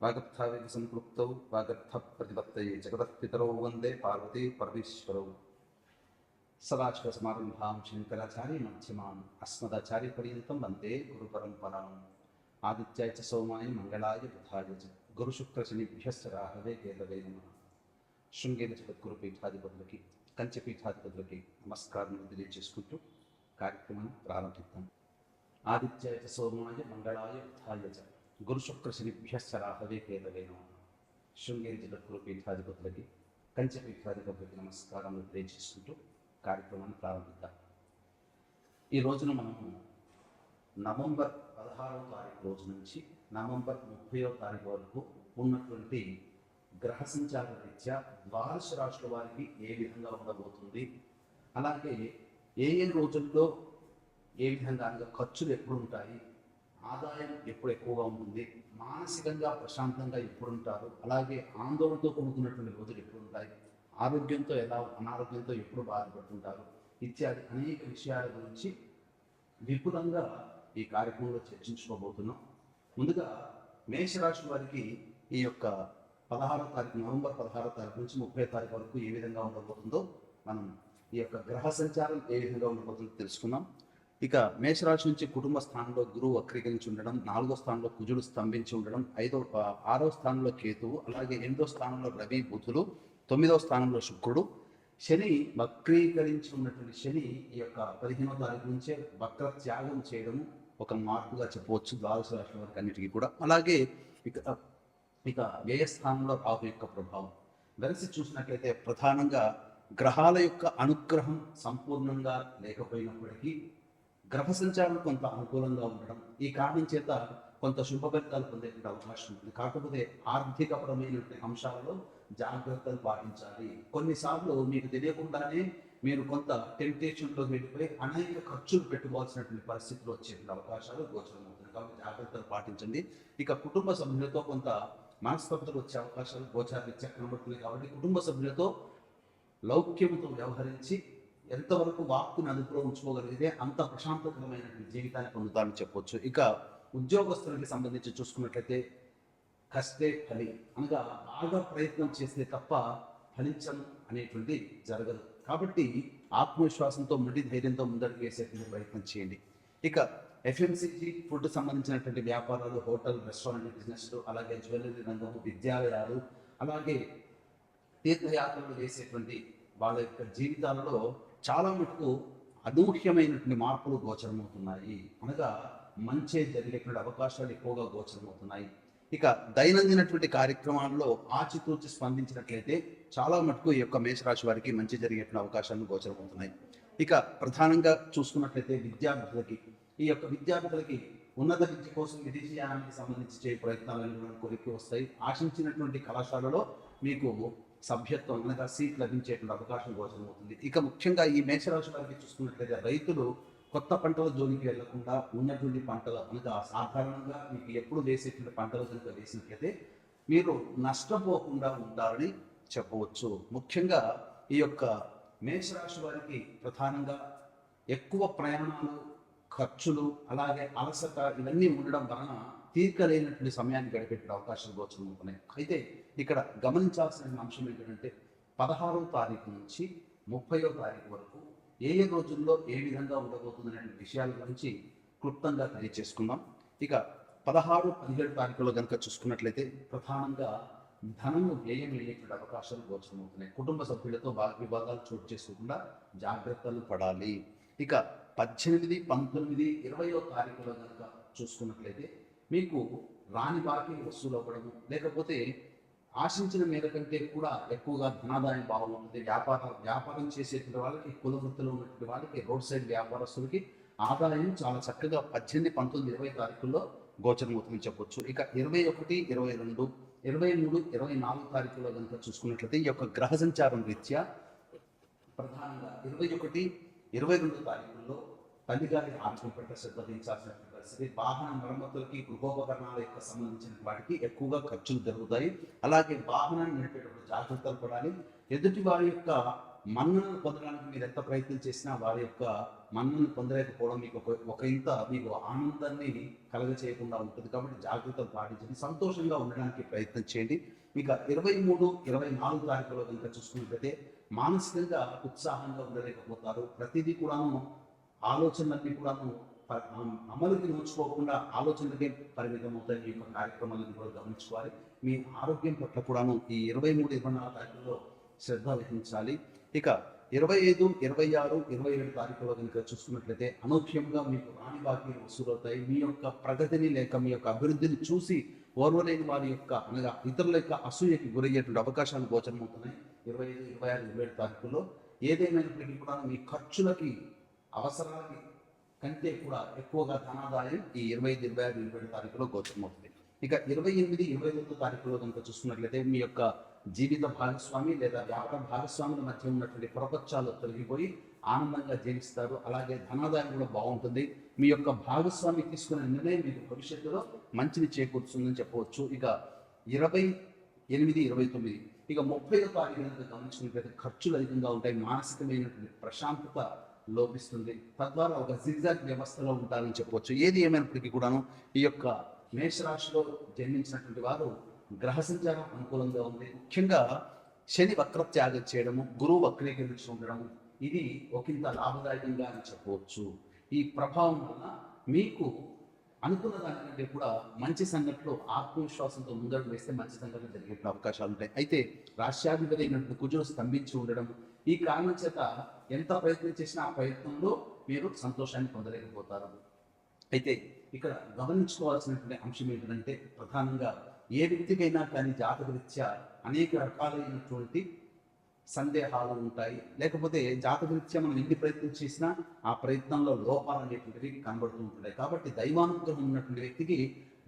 వాగర్థావేగ సంపృక్తౌ వాగర్థ ప్రతిపత్తయే జగదత్పితరౌ వందే పార్వతీ పరమేశ్వరౌ సదాశివ సమారంభాం శంకరాచార్య మధ్యమాం అస్మదాచార్య పర్యంతం వందే గురు పరంపరాం ఆదిత్యాయ చ సోమాయ మంగళాయ బుధాయ చ గురు శుక్ర శనిభ్యశ్చ రాహవే కేదవే నమ శృంగేర జగద్గురు పీఠాధిపతులకి కంచె పీఠాధిపతులకి నమస్కారం తెలియజేసుకుంటూ కార్యక్రమాన్ని ప్రారంభిద్దాం ఆదిత్యాయ చ సోమాయ మంగళాయ బుధాయ చ గురుశుక్ర శుక్ర శనిభ్యశ్చ రాహవే శృంగేరి జిల్లా పీఠాధిపతులకి కంచె పీఠాధిపతులకి నమస్కారం తెలియజేసుకుంటూ కార్యక్రమాన్ని ప్రారంభిద్దాం. ఈ రోజున మనము నవంబర్ పదహారవ తారీఖు రోజు నుంచి నవంబర్ ముప్పైవ తారీఖు వరకు ఉన్నటువంటి గ్రహ సంచార రీత్యా ద్వాదశ రాశుల వారికి ఏ విధంగా ఉండబోతుంది? అలాగే ఏ ఏ రోజుల్లో ఏ విధంగా అనగా ఖర్చులు ఎప్పుడు ఉంటాయి ఆదాయం ఎప్పుడు ఎక్కువగా ఉంటుంది? మానసికంగా ప్రశాంతంగా ఎప్పుడు ఉంటారు అలాగే ఆందోళనతో కొనుక్కున్నటువంటి రోజులు ఎప్పుడు ఉంటాయి ఆరోగ్యంతో ఎలా అనారోగ్యంతో ఎప్పుడు బాధపడుతుంటారు? ఇత్యాది అనేక విషయాల గురించి విపులంగా ఈ కార్యక్రమంలో చర్చించుకోబోతున్నాం. ముందుగా మేషరాశి వారికి ఈ యొక్క పదహారో తారీఖు నవంబర్ పదహారో తారీఖు నుంచి ముప్పై తారీఖు వరకు ఏ విధంగా ఉండబోతుందో మనం ఈ యొక్క గ్రహ సంచారం ఏ విధంగా ఉండబోతుందో తెలుసుకుందాం. ఇక మేషరాశి నుంచి కుటుంబ స్థానంలో గురువు వక్రీకరించి ఉండడం నాలుగో స్థానంలో కుజుడు స్తంభించి ఉండడం ఐదో ఆరో స్థానంలో కేతువు అలాగే ఎనిమిదో స్థానంలో రవి బుధులు తొమ్మిదో స్థానంలో శుక్రుడు. శని వక్రీకరించి ఉన్నటువంటి శని ఈ యొక్క పదిహేనో తారీఖు నుంచే వక్ర త్యాగం చేయడం ఒక మార్పుగా చెప్పవచ్చు ద్వాదశ రాశి వారికి అన్నిటికీ కూడా. అలాగే ఇక ఇక వ్యయస్థానంలో రాహు యొక్క ప్రభావం. వెలసి చూసినట్లయితే ప్రధానంగా గ్రహాల యొక్క అనుగ్రహం సంపూర్ణంగా లేకపోయినప్పటికీ గ్రహ సంచారం కొంత అనుకూలంగా ఉండడం ఈ కారణం చేత కొంత శుభ ఫలితాలు అవకాశం ఉంది. కాకపోతే ఆర్థికపరమైనటువంటి అంశాలలో జాగ్రత్తలు పాటించాలి. కొన్నిసార్లు మీకు తెలియకుండానే మీరు కొంత టెంప్టేషన్లో వెళ్ళిపోయి అనేక ఖర్చులు పెట్టుకోవాల్సినటువంటి పరిస్థితులు వచ్చేటువంటి అవకాశాలు గోచరమవుతుంది కాబట్టి జాగ్రత్తలు పాటించండి. ఇక కుటుంబ సభ్యులతో కొంత మనస్పర్ధలు వచ్చే అవకాశాలు గోచారం ఇచ్చే కనబడుతుంది కాబట్టి కుటుంబ సభ్యులతో లౌక్యంతో వ్యవహరించి ఎంతవరకు వాక్కుని అదుపులో ఉంచుకోగలిగితే అంత ప్రశాంతకరమైన జీవితాన్ని పొందుతారని చెప్పొచ్చు. ఇక ఉద్యోగస్తులకి సంబంధించి చూసుకున్నట్లయితే కష్టే ఫలి అనగా బాగా ప్రయత్నం చేస్తే తప్ప ఫలించం అనేటువంటి జరగదు. కాబట్టి ఆత్మవిశ్వాసంతో ముడి ధైర్యంతో ముందడుగు వేసేటువంటి ప్రయత్నం చేయండి. ఇక ఎఫ్ఎంసీజీ ఫుడ్ సంబంధించినటువంటి వ్యాపారాలు హోటల్ రెస్టారెంట్ బిజినెస్లు అలాగే జ్యువెలరీ రంగం విద్యాలయాలు అలాగే తీర్థయాత్రలు చేసేటువంటి వాళ్ళ యొక్క జీవితాలలో చాలా మటుకు అనూహ్యమైనటువంటి మార్పులు గోచరమవుతున్నాయి. అనగా మంచి జరిగేటువంటి అవకాశాలు ఎక్కువగా గోచరమవుతున్నాయి. ఇక దైనందినటువంటి కార్యక్రమాల్లో ఆచితూచి స్పందించినట్లయితే చాలా మటుకు ఈ యొక్క మేషరాశి వారికి మంచి జరిగేటువంటి అవకాశాలు గోచరమవుతున్నాయి. ఇక ప్రధానంగా చూసుకున్నట్లయితే విద్యార్థులకి ఈ యొక్క విద్యార్థులకి ఉన్నత విద్య కోసం విదేశీయానానికి సంబంధించి చేయ ప్రయత్నాలు కూడా వస్తాయి. ఆశించినటువంటి కళాశాలలో మీకు సభ్యత్వం అనగా సీట్ లభించేటువంటి అవకాశం గోచరమవుతుంది ఇక ముఖ్యంగా ఈ మేషరాశి వారికి చూసుకున్నట్లయితే రైతులు కొత్త పంటల జోలికి వెళ్ళకుండా ఉన్నటువంటి పంటలు అనగా సాధారణంగా మీకు ఎప్పుడు వేసేటువంటి పంటలు కనుక వేసినట్లయితే మీరు నష్టపోకుండా ఉంటారని చెప్పవచ్చు. ముఖ్యంగా ఈ యొక్క మేషరాశి వారికి ప్రధానంగా ఎక్కువ ప్రయాణాలు ఖర్చులు అలాగే అలసట ఇవన్నీ ఉండడం వలన తీర్కలేనటువంటి సమయాన్ని గడిపెట్టే అవకాశాలు గోచరమవుతున్నాయి అయితే ఇక్కడ గమనించాల్సిన అంశం ఏంటంటే పదహారో తారీఖు నుంచి ముప్పయో తారీఖు వరకు ఏ ఏ రోజుల్లో ఏ విధంగా ఉండబోతుందనే విషయాల గురించి క్లుప్తంగా తెలియచేసుకుందాం ఇక పదహారు పదిహేడు తారీఖులో కనుక చూసుకున్నట్లయితే ప్రధానంగా ధనము వ్యయం అయ్యేటువంటి అవకాశాలు గోచరమవుతున్నాయి కుటుంబ సభ్యులతో వాగ్ వివాదాలు చోటు చేసుకోకుండా జాగ్రత్తలు పడాలి. ఇక పద్దెనిమిది పంతొమ్మిది ఇరవయో తారీఖులో కనుక చూసుకున్నట్లయితే మీకు రాని బాకీ వసూలు అవ్వడము లేకపోతే ఆశించిన మేర కంటే కూడా ఎక్కువగా ధనాదాయం బాగుంటుంది వ్యాపార వ్యాపారం చేసేటువంటి వాళ్ళకి కుల వృత్తిలో ఉన్నటువంటి వాళ్ళకి రోడ్ సైడ్ వ్యాపారస్తులకి ఆదాయం చాలా చక్కగా పద్దెనిమిది పంతొమ్మిది ఇరవై తారీఖుల్లో గోచరమవుతుందని చెప్పొచ్చు. ఇక ఇరవై ఒకటి ఇరవై రెండు ఇరవై మూడు ఇరవై నాలుగు తారీఖులో కనుక చూసుకున్నట్లయితే ఈ యొక్క గ్రహ సంచారం రీత్యా ప్రధానంగా ఇరవై ఒకటి ఇరవై రెండు తారీఖుల్లో తల్లిగారి ఆరోగ్యం పట్ల శ్రద్ధ వహించాల్సిన పరిస్థితి. వాహన మరమ్మతులకి గృహోపకరణాల యొక్క సంబంధించిన వాటికి ఎక్కువగా ఖర్చులు జరుగుతాయి. అలాగే వాహనాన్ని నడిపేటప్పుడు జాగ్రత్తలు పడాలి. ఎదుటి వారి యొక్క మన్నను పొందడానికి మీరు ఎంత ప్రయత్నం చేసినా వారి యొక్క మన్నను పొందలేకపోవడం మీకు ఒక ఒక ఇంత మీకు ఆనందాన్ని కలగ చేయకుండా ఉంటుంది. కాబట్టి జాగ్రత్తలు పాటించండి. సంతోషంగా ఉండడానికి ప్రయత్నం చేయండి. ఇక ఇరవై మూడు ఇరవై నాలుగు తారీఖులో కనుక చూసుకున్నట్లయితే మానసికంగా ఉత్సాహంగా ఉండలేకపోతారు. ప్రతిదీ కూడాను ఆలోచనలన్నీ కూడాను అమలుకి నోచుకోకుండా ఆలోచనలకే పరిమితం అవుతాయి ఈ యొక్క కార్యక్రమాలను కూడా గమనించుకోవాలి. మీ ఆరోగ్యం పట్ల కూడాను ఈ ఇరవై మూడు ఇరవై నాలుగు తారీఖులో శ్రద్ధ వహించాలి. ఇక ఇరవై ఐదు ఇరవై ఆరు ఇరవై ఏడు తారీఖులో కనుక చూసుకున్నట్లయితే అనూహ్యంగా మీకు రాణి బాకీలు వసూలవుతాయి. మీ యొక్క ప్రగతిని లేక మీ యొక్క అభివృద్ధిని చూసి ఓర్వలేని వారి యొక్క అనగా ఇతరుల యొక్క అసూయకి గురయ్యేటువంటి అవకాశాలు గోచరమవుతున్నాయి. ఇరవై ఐదు ఇరవై ఆరు ఇరవై ఏడు తారీఖుల్లో ఏదేమైనప్పటికీ కూడా మీ ఖర్చులకి అవసరాలకి కంటే కూడా ఎక్కువగా ధనాదాయం ఈ ఇరవై ఐదు ఇరవై ఆరు ఇరవై ఏడు తారీఖులో గోచరమవుతుంది ఇక ఇరవై ఎనిమిది ఇరవై తొమ్మిది తారీఖులో కనుక చూసుకున్నట్లయితే మీ యొక్క జీవిత భాగస్వామి లేదా వ్యాపార భాగస్వాముల మధ్య ఉన్నటువంటి ప్రపంచాలు తొలగిపోయి ఆనందంగా జీవిస్తారు. అలాగే ధనాదాయం కూడా బాగుంటుంది. మీ యొక్క భాగస్వామి తీసుకునే నిర్ణయం మీకు భవిష్యత్తులో మంచిని చేకూరుతుందని చెప్పవచ్చు. ఇక ఇరవై ఎనిమిది ఇరవై తొమ్మిది ఇక ముప్పై తారీఖు గమనించినట్లయితే ఖర్చులు అధికంగా ఉంటాయి. మానసికమైనటువంటి ప్రశాంతత లోపిస్తుంది. తద్వారా ఒక జిగ్జాగ్ వ్యవస్థలో ఉంటారని చెప్పవచ్చు. ఏది ఏమైనప్పటికీ కూడాను ఈ యొక్క మేషరాశిలో జన్మించినటువంటి వారు గ్రహ సంచారం అనుకూలంగా ఉంది. ముఖ్యంగా శని వక్రత్యాగం చేయడము గురువు వక్రీకరించి ఉండడము ఇది ఒకంత లాభదాయకంగా అని చెప్పవచ్చు. ఈ ప్రభావం వలన మీకు అనుకున్న దానికంటే కూడా మంచి సంఘటనలు ఆత్మవిశ్వాసంతో ముందడుగు వేస్తే మంచి సంఘటన జరిగే అవకాశాలు ఉంటాయి. అయితే రాష్ట్రాధిపతి అయినటువంటి కుజులు స్తంభించి ఉండడం ఈ కారణం చేత ఎంత ప్రయత్నం చేసినా ఆ ప్రయత్నంలో మీరు సంతోషాన్ని పొందలేకపోతారు. అయితే ఇక్కడ గమనించుకోవాల్సినటువంటి అంశం ఏంటంటే ప్రధానంగా ఏ వ్యక్తికైనా కానీ జాతకరీత్యా అనేక రకాలైనటువంటి సందేహాలు ఉంటాయి. లేకపోతే జాతకరీత్యా మనం ఎన్ని ప్రయత్నం చేసినా ఆ ప్రయత్నంలో లోపాలు అనేటువంటివి కనబడుతూ ఉంటున్నాయి కాబట్టి దైవానుగ్రహం ఉన్నటువంటి వ్యక్తికి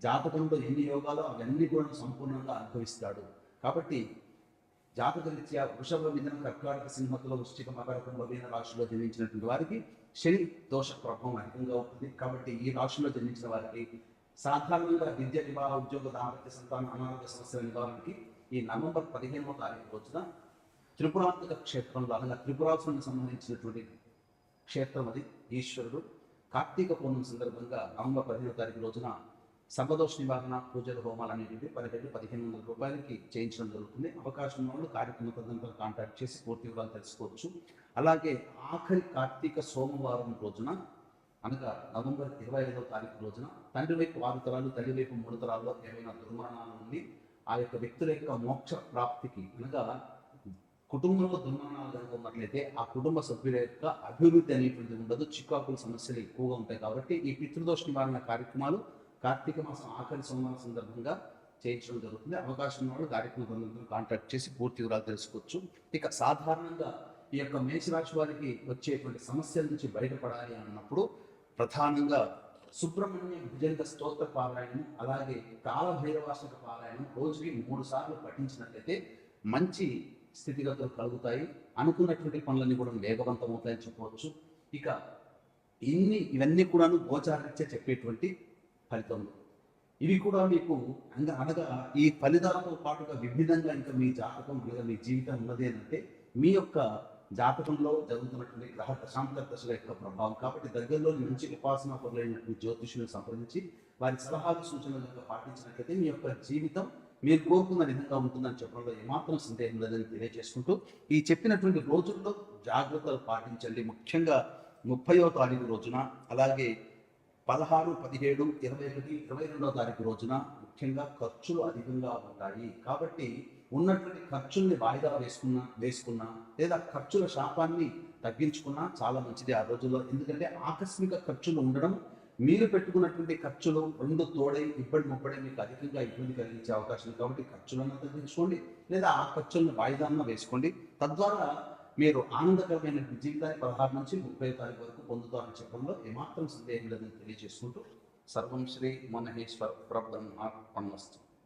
జాతకంలో ఎన్ని యోగాలో అవన్నీ కూడా సంపూర్ణంగా అనుభవిస్తాడు. కాబట్టి జాతకరీత్యా వృషభ మిథున కర్కాటక సింహతులో వృష్టిక మకరకం కుంభ రాశుల్లో జన్మించినటువంటి వారికి శని దోష ప్రభావం అధికంగా ఉంటుంది. కాబట్టి ఈ రాశుల్లో జన్మించిన వారికి సాధారణంగా విద్య వివాహ ఉద్యోగ దాంపత్య సంతాన అనారోగ్య సమస్యల నివారణకి ఈ నవంబర్ పదిహేనవ తారీఖు రోజున త్రిపురాత్మక క్షేత్రంలో అనగా త్రిపురాసులకు సంబంధించినటువంటి క్షేత్రం అది ఈశ్వరుడు. కార్తీక పౌర్ణమి సందర్భంగా నవంబర్ పదిహేనవ తారీఖు రోజున సర్వదోష నివారణ పూజల హోమాలు అనేటివి పదిహేడు పదిహేను వందల రూపాయలకి చేయించడం జరుగుతుంది. అవకాశం ఉన్న వాళ్ళు కార్యక్రమ తదనంతరం కాంటాక్ట్ చేసి పూర్తి వివరాలు తెలుసుకోవచ్చు. అలాగే ఆఖరి కార్తీక సోమవారం రోజున అనగా నవంబర్ ఇరవై ఐదవ తారీఖు రోజున తండ్రి వైపు ఆరు తరాలు తల్లి వైపు మూడు తరాల్లో ఏమైనా దుర్మరణాలు ఉండి ఆ యొక్క వ్యక్తుల యొక్క మోక్ష ప్రాప్తికి అనగా కుటుంబంలో దుర్మరణాలు కనుక ఉన్నట్లయితే ఆ కుటుంబ సభ్యుల యొక్క అభివృద్ధి అనేటువంటిది ఉండదు. చికాకుల సమస్యలు ఎక్కువగా ఉంటాయి కాబట్టి ఈ పితృదోష నివారణ కార్యక్రమాలు కార్తీక మాసం ఆఖరి సోమవారం సందర్భంగా చేయించడం జరుగుతుంది. అవకాశం ఉన్న వాళ్ళు కార్యక్రమం కాంటాక్ట్ చేసి పూర్తి వివరాలు తెలుసుకోవచ్చు. ఇక సాధారణంగా ఈ యొక్క మేషరాశి వారికి వచ్చేటువంటి సమస్యల నుంచి బయటపడాలి అన్నప్పుడు ప్రధానంగా సుబ్రహ్మణ్య భుజంగ స్తోత్ర పారాయణం అలాగే కాలభైరవాసక పారాయణం రోజుకి మూడు సార్లు పఠించినట్లయితే మంచి స్థితిగతులు కలుగుతాయి. అనుకున్నటువంటి పనులన్నీ కూడా వేగవంతం అవుతాయని చెప్పవచ్చు. ఇక ఇన్ని ఇవన్నీ కూడాను గోచారీత్యా చెప్పేటువంటి ఫలితములు ఇవి కూడా మీకు అంగా అనగా ఈ ఫలితాలతో పాటుగా విభిన్నంగా ఇంకా మీ జాతకం లేదా మీ జీవితం ఉన్నది అంటే మీ యొక్క జాతకంలో జరుగుతున్నటువంటి గ్రహ దశాంతర దశల యొక్క ప్రభావం. కాబట్టి దగ్గరలో మంచి ఉపాసన పరులైనటువంటి జ్యోతిషులను సంప్రదించి వారి సలహాలు సూచనలు పాటించినట్లయితే మీ యొక్క జీవితం మీరు కోరుకున్న విధంగా ఉంటుందని చెప్పడంలో ఏమాత్రం సందేహం లేదని తెలియజేసుకుంటూ ఈ చెప్పినటువంటి రోజుల్లో జాగ్రత్తలు పాటించండి. ముఖ్యంగా ముప్పయో తారీఖు రోజున అలాగే పదహారు పదిహేడు ఇరవై ఒకటి ఇరవై రెండవ తారీఖు రోజున ముఖ్యంగా ఖర్చులు అధికంగా ఉంటాయి. కాబట్టి ఉన్నటువంటి ఖర్చుల్ని వాయిదా వేసుకున్న వేసుకున్నా లేదా ఖర్చుల శాపాన్ని తగ్గించుకున్నా చాలా మంచిది ఆ రోజుల్లో. ఎందుకంటే ఆకస్మిక ఖర్చులు ఉండడం మీరు పెట్టుకున్నటువంటి ఖర్చులు రెండు తోడై ఇబ్బడి ముబ్బడి మీకు అధికంగా ఇబ్బంది కలిగించే అవకాశం కాబట్టి ఖర్చులను తగ్గించుకోండి లేదా ఆ ఖర్చులను వాయిదాన్న వేసుకోండి. తద్వారా మీరు ఆనందకరమైన జీవితాన్ని పదహారు నుంచి ముప్పై తారీఖు వరకు పొందుతారని చెప్పడంలో ఏమాత్రం సందేహం లేదని తెలియజేసుకుంటూ సర్వం శ్రీ మనహేశ్వర ప్రబ్రహ్మ పణవస్తు